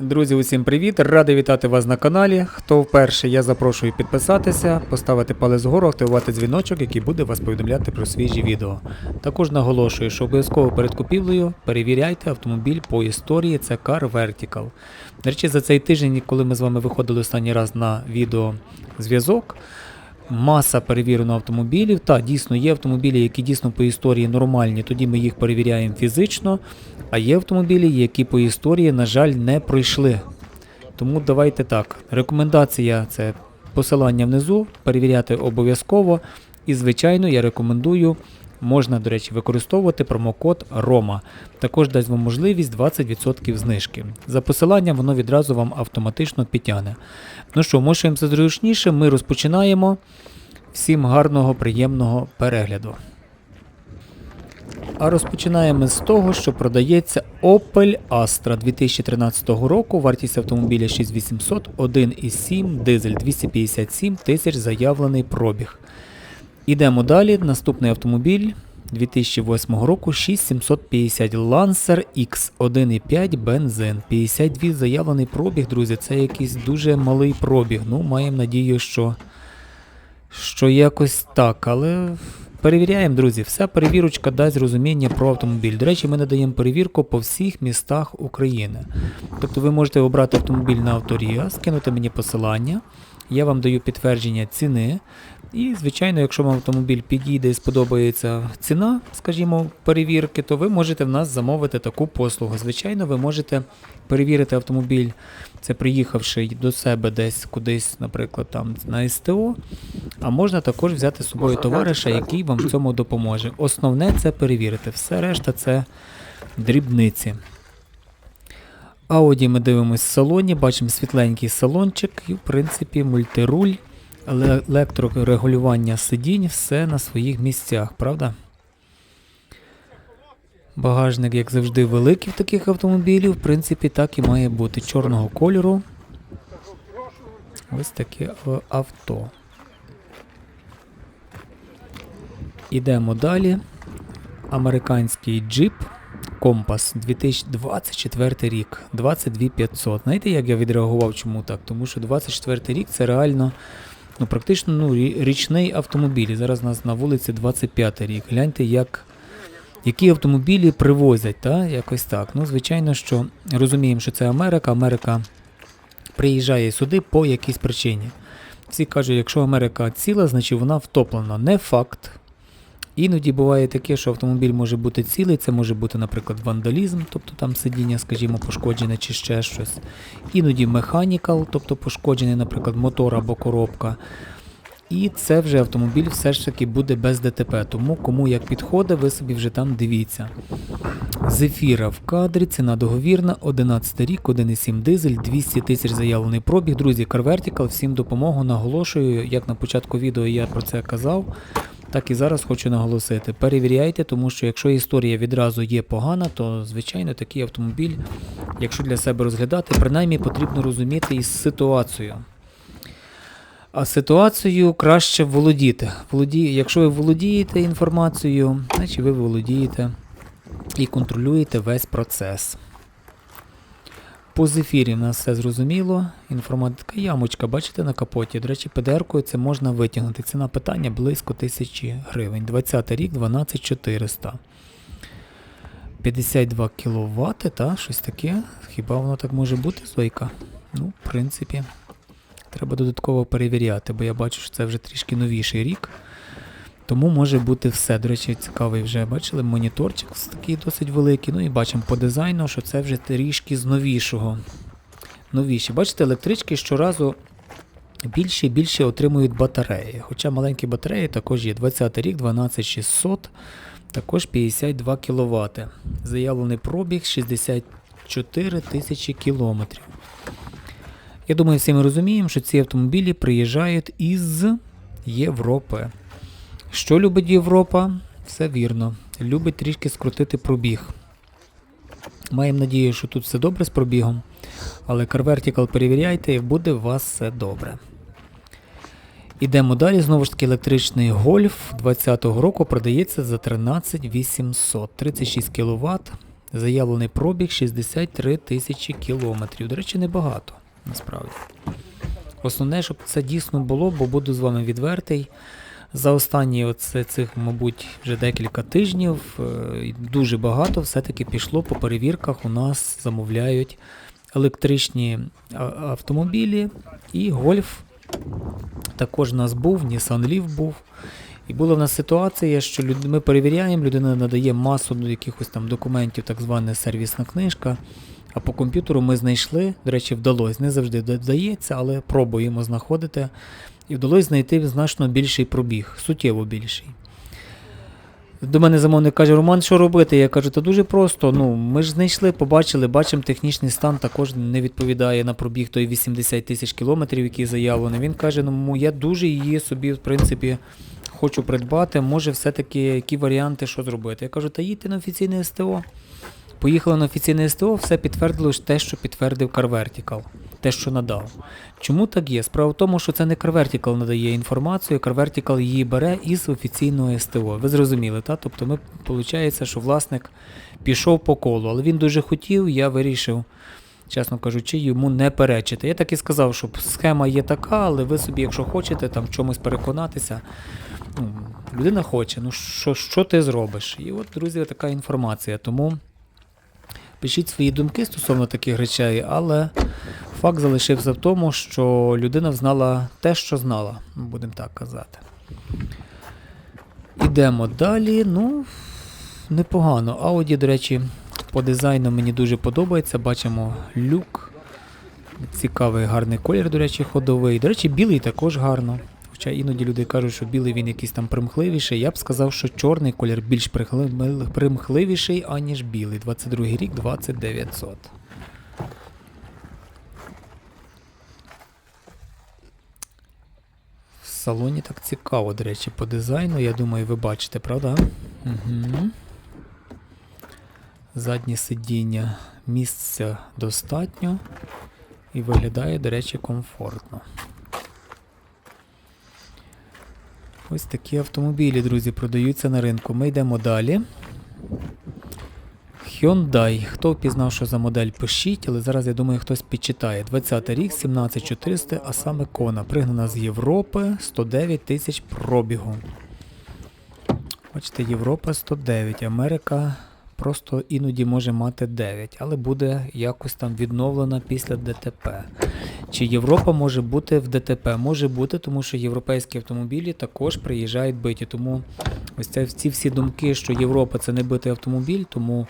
Друзі, усім привіт! Радий вітати вас на каналі. Хто вперше, я запрошую підписатися, поставити палець вгору, активувати дзвіночок, який буде вас повідомляти про свіжі відео. Також наголошую, що обов'язково перед купівлею перевіряйте автомобіль по історії, це Car Vertical. До речі, за цей тиждень, коли ми з вами виходили останній раз на відеозв'язок, Маса перевірено автомобілів. Та дійсно є автомобілі, які дійсно по історії нормальні, тоді ми їх перевіряємо фізично. А є автомобілі, які по історії, на жаль, не пройшли. Тому давайте так. Рекомендація це посилання внизу, перевіряти обов'язково. І, звичайно, я рекомендую. Можна, до речі, використовувати промокод ROMA. Також дасть вам можливість 20% знижки. За посиланням воно відразу вам автоматично підтягне. Ну що, мошуємося зручніше, ми розпочинаємо. Всім гарного, приємного перегляду. А розпочинаємо з того, що продається Opel Astra 2013 року. Вартість автомобіля 6800, 1,7, дизель 257 тисяч заявлений пробіг. Ідемо далі. Наступний автомобіль 2008 року 6750 Lancer X 1,5 бензин. 52 заявлений пробіг, друзі. Це якийсь дуже малий пробіг. Ну, маємо надію, що, що якось так, але. Перевіряємо, друзі, вся перевірочка дасть розуміння про автомобіль. До речі, ми надаємо перевірку по всіх містах України. Тобто ви можете обрати автомобіль на авторія, скинути мені посилання, я вам даю підтвердження ціни. І, звичайно, якщо вам автомобіль підійде і сподобається ціна, скажімо, перевірки, то ви можете в нас замовити таку послугу. Звичайно, ви можете перевірити автомобіль, це приїхавши до себе десь кудись, наприклад, там на СТО. А можна також взяти з собою товариша, який вам в цьому допоможе. Основне це перевірити. Все решта це дрібниці. Ауді ми дивимося в салоні, бачимо світленький салончик і, в принципі, мультируль, електрорегулювання сидінь, все на своїх місцях, правда? Багажник, як завжди, великий в таких автомобілів, в принципі, так і має бути. Чорного кольору. Ось таке е, авто. Ідемо далі. Американський джип Компас 2024 рік, 22500. Знаєте, як я відреагував, чому так? Тому що 24 рік це реально ну, практично ну, річний автомобіль. Зараз у нас на вулиці 25 рік. Гляньте, як, які автомобілі привозять, та? якось так. Ну, звичайно, що розуміємо, що це Америка. Америка приїжджає сюди по якійсь причині. Всі кажуть, якщо Америка ціла, значить вона втоплена. Не факт. Іноді буває таке, що автомобіль може бути цілий, це може бути, наприклад, вандалізм, тобто там сидіння, скажімо, пошкоджене чи ще щось. Іноді механікал, тобто пошкоджений, наприклад, мотор або коробка. І це вже автомобіль все ж таки буде без ДТП. Тому кому як підходить, ви собі вже там дивіться. Зефіра в кадрі, ціна договірна, 11 рік, 1,7 дизель, 200 тисяч заявлений пробіг. Друзі, Car Vertical, всім допомогу, наголошую, як на початку відео я про це казав. Так і зараз хочу наголосити. Перевіряйте, тому що якщо історія відразу є погана, то звичайно такий автомобіль, якщо для себе розглядати, принаймні потрібно розуміти із ситуацією. А ситуацією краще володіти. Володі... Якщо ви володієте інформацією, значить ви володієте і контролюєте весь процес. По зефірі в нас все зрозуміло. Інформатика ямочка, бачите на капоті. До речі, ПДР-кою це можна витягнути. Ціна питання близько 1000 гривень. 20 рік 12400. 52 кВт, та щось таке. Хіба воно так може бути, Зойка? Ну, в принципі, треба додатково перевіряти, бо я бачу, що це вже трішки новіший рік. Тому може бути все. До речі, цікавий вже бачили моніторчик такий досить великий. Ну і бачимо по дизайну, що це вже трішки з новішого. Новіші. Бачите, електрички щоразу більше і більше отримують батареї. Хоча маленькі батареї також є. 20 рік, 12600, також 52 кВт. Заявлений пробіг 64 тисячі кілометрів. Я думаю, всі ми розуміємо, що ці автомобілі приїжджають із Європи. Що любить Європа? Все вірно. Любить трішки скрутити пробіг. Маємо надію, що тут все добре з пробігом, але Car Vertical перевіряйте і буде у вас все добре. Ідемо далі. Знову ж таки, електричний гольф 2020 року продається за 13 800, 36 кВт, Заявлений пробіг 63 тисячі кілометрів. До речі, небагато, насправді. Основне, щоб це дійсно було, бо буду з вами відвертий. За останні оце, цих, мабуть, вже декілька тижнів е, дуже багато все-таки пішло по перевірках. У нас замовляють електричні автомобілі і гольф. Також у нас був, Nissan Leaf був. І була в нас ситуація, що ми перевіряємо, людина надає масу ну, якихось там документів, так звана сервісна книжка. А по комп'ютеру ми знайшли, до речі, вдалося. Не завжди вдається, але пробуємо знаходити. І вдалося знайти значно більший пробіг, суттєво більший. До мене замовник каже, Роман, що робити? Я кажу, та дуже просто. Ну, ми ж знайшли, побачили, бачимо, технічний стан також не відповідає на пробіг той 80 тисяч кілометрів, який заявлений. Він каже, ну я дуже її собі, в принципі, хочу придбати. Може, все-таки які варіанти, що зробити. Я кажу, та їдьте на офіційне СТО. Поїхали на офіційне СТО, все підтвердило те, що підтвердив CarVertical, те, що надав. Чому так є? Справа в тому, що це не CarVertical надає інформацію, CarVertical її бере із офіційного СТО. Ви зрозуміли, так? Тобто ми, виходить, що власник пішов по колу, але він дуже хотів, я вирішив, чесно кажучи, йому не перечити. Я так і сказав, що схема є така, але ви собі, якщо хочете там в чомусь переконатися, ну, людина хоче, ну що, що ти зробиш? І от, друзі, така інформація. Тому. Пишіть свої думки стосовно таких речей, але факт залишився в тому, що людина знала те, що знала, будемо так казати. Ідемо далі. Ну, непогано. Ауді, до речі, по дизайну мені дуже подобається. Бачимо люк. Цікавий гарний колір, до речі, ходовий. До речі, білий також гарно. Хоча іноді люди кажуть, що білий він якийсь там примхливіший. Я б сказав, що чорний колір більш примхливіший, аніж білий. 22 рік, 2900. В салоні так цікаво, до речі, по дизайну. Я думаю, ви бачите, правда? Угу. Заднє сидіння місця достатньо і виглядає, до речі, комфортно. Ось такі автомобілі, друзі, продаються на ринку. Ми йдемо далі. Hyundai. Хто впізнав, що за модель, пишіть, але зараз я думаю, хтось підчитає. 20 рік, 17400, а саме Кона. Пригнана з Європи, 109 тисяч пробігу. Бачите, Європа 109, Америка просто іноді може мати 9, але буде якось там відновлена після ДТП. Чи Європа може бути в ДТП? Може бути, тому що європейські автомобілі також приїжджають биті. Тому ось це, ці всі думки, що Європа це не битий автомобіль, тому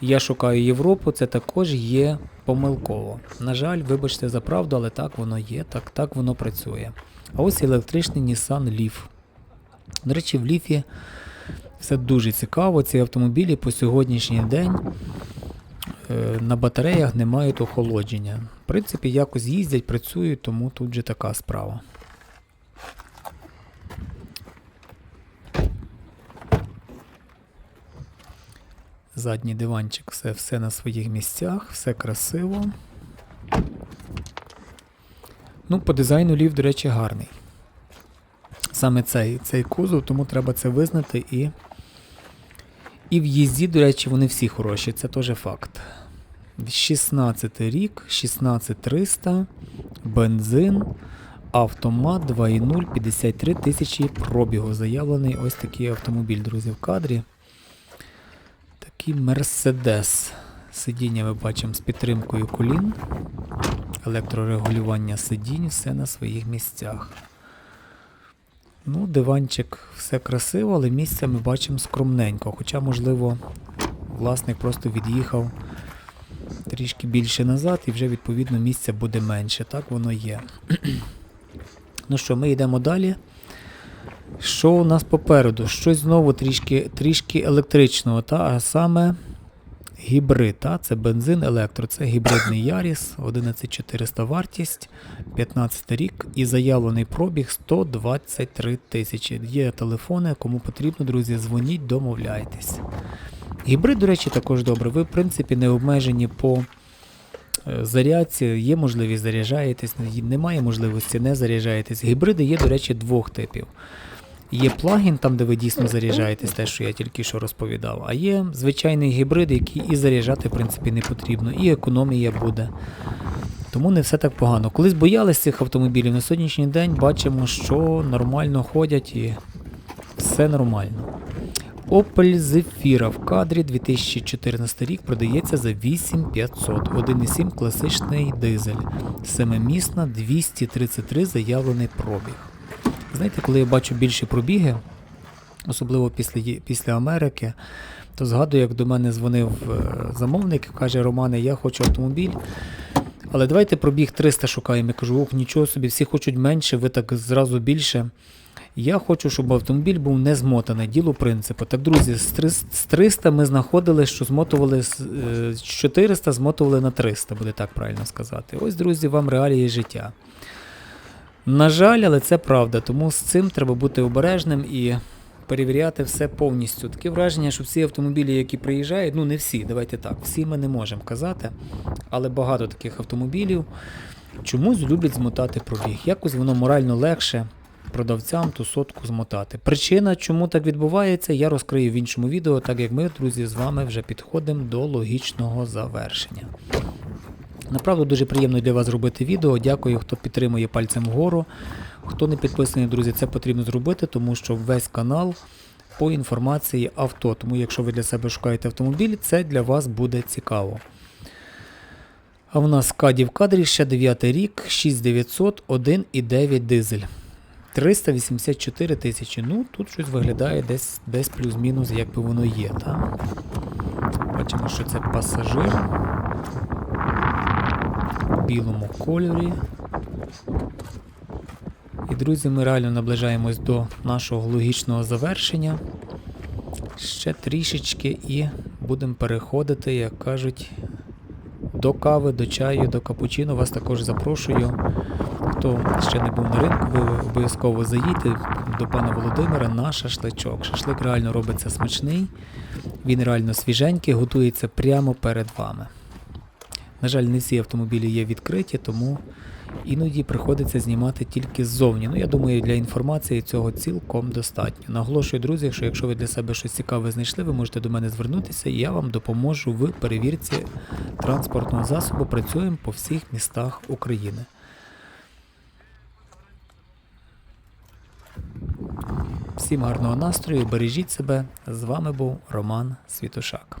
я шукаю Європу, це також є помилково. На жаль, вибачте за правду, але так воно є, так, так воно працює. А ось електричний Nissan Leaf. До речі, в Ліфі все дуже цікаво. Ці автомобілі по сьогоднішній день е, на батареях не мають охолодження. В принципі, якось їздять, працюють, тому тут же така справа. Задній диванчик, все, все на своїх місцях, все красиво. Ну, по дизайну лів, до речі, гарний. Саме цей, цей кузов, тому треба це визнати і. І в їзді, до речі, вони всі хороші, це теж факт. 16 рік, 16300, бензин, автомат 2.0, 53 тисячі пробігу. Заявлений ось такий автомобіль, друзі, в кадрі. Такий Мерседес. Сидіння ми бачимо з підтримкою колін. Електрорегулювання сидінь, все на своїх місцях. Ну, диванчик все красиво, але місця ми бачимо скромненько. Хоча, можливо, власник просто від'їхав трішки більше назад і вже відповідно місця буде менше. Так воно є. ну що, ми йдемо далі. Що у нас попереду? Щось знову трішки трішки електричного, та, а саме гібрид. Та? Це бензин, електро, це гібридний Яріс, 11400 вартість, 15 рік і заявлений пробіг 123 тисячі. Є телефони, кому потрібно, друзі, дзвоніть, домовляйтесь. Гібрид, до речі, також добре. Ви, в принципі, не обмежені по е, зарядці, є можливість заряджаєтесь, немає можливості, не заряджаєтесь. Гібриди є, до речі, двох типів. Є плагін, там, де ви дійсно заряджаєтесь, те, що я тільки що розповідав. А є звичайний гібрид, який і заряджати, в принципі, не потрібно, і економія буде. Тому не все так погано. Колись боялись цих автомобілів, на сьогоднішній день бачимо, що нормально ходять і все нормально. Opel Zafira в кадрі 2014 рік продається за 8500. 1,7 класичний дизель. Семимісна 233 заявлений пробіг. Знаєте, коли я бачу більші пробіги, особливо після, після Америки, то згадую, як до мене дзвонив е, замовник, каже: Романе, я хочу автомобіль. Але давайте пробіг 300 шукаємо. Я кажу, ох, нічого собі, всі хочуть менше, ви так зразу більше. Я хочу, щоб автомобіль був не змотаний, діло принципу. Так, друзі, з 300 ми знаходили, що змотували е, з 400, змотували на 300, буде так правильно сказати. Ось, друзі, вам реалії життя. На жаль, але це правда, тому з цим треба бути обережним і перевіряти все повністю. Таке враження, що всі автомобілі, які приїжджають, ну не всі, давайте так, всі ми не можемо казати, але багато таких автомобілів чомусь люблять змотати пробіг. Якось воно морально легше продавцям ту сотку змотати. Причина, чому так відбувається, я розкрию в іншому відео, так як ми, друзі, з вами вже підходимо до логічного завершення. Направду дуже приємно для вас зробити відео. Дякую, хто підтримує пальцем вгору. Хто не підписаний, друзі, це потрібно зробити, тому що весь канал по інформації авто. Тому якщо ви для себе шукаєте автомобіль, це для вас буде цікаво. А в нас каді в кадрі ще 9 рік, 6900, 1,9 дизель. 384 тисячі. Ну, тут щось виглядає десь, десь плюс-мінус, як би воно є. Та? Бачимо, що це пасажир білому кольорі. І, друзі, ми реально наближаємось до нашого логічного завершення. Ще трішечки і будемо переходити, як кажуть, до кави, до чаю, до капучино. Вас також запрошую. Хто ще не був на ринку, ви обов'язково заїдьте до пана Володимира на шашличок. Шашлик реально робиться смачний, він реально свіженький, готується прямо перед вами. На жаль, не всі автомобілі є відкриті, тому іноді приходиться знімати тільки ззовні. Ну, я думаю, для інформації цього цілком достатньо. Наголошую, друзі, що якщо ви для себе щось цікаве знайшли, ви можете до мене звернутися, і я вам допоможу в перевірці транспортного засобу. Працюємо по всіх містах України. Всім гарного настрою, бережіть себе. З вами був Роман Світошак.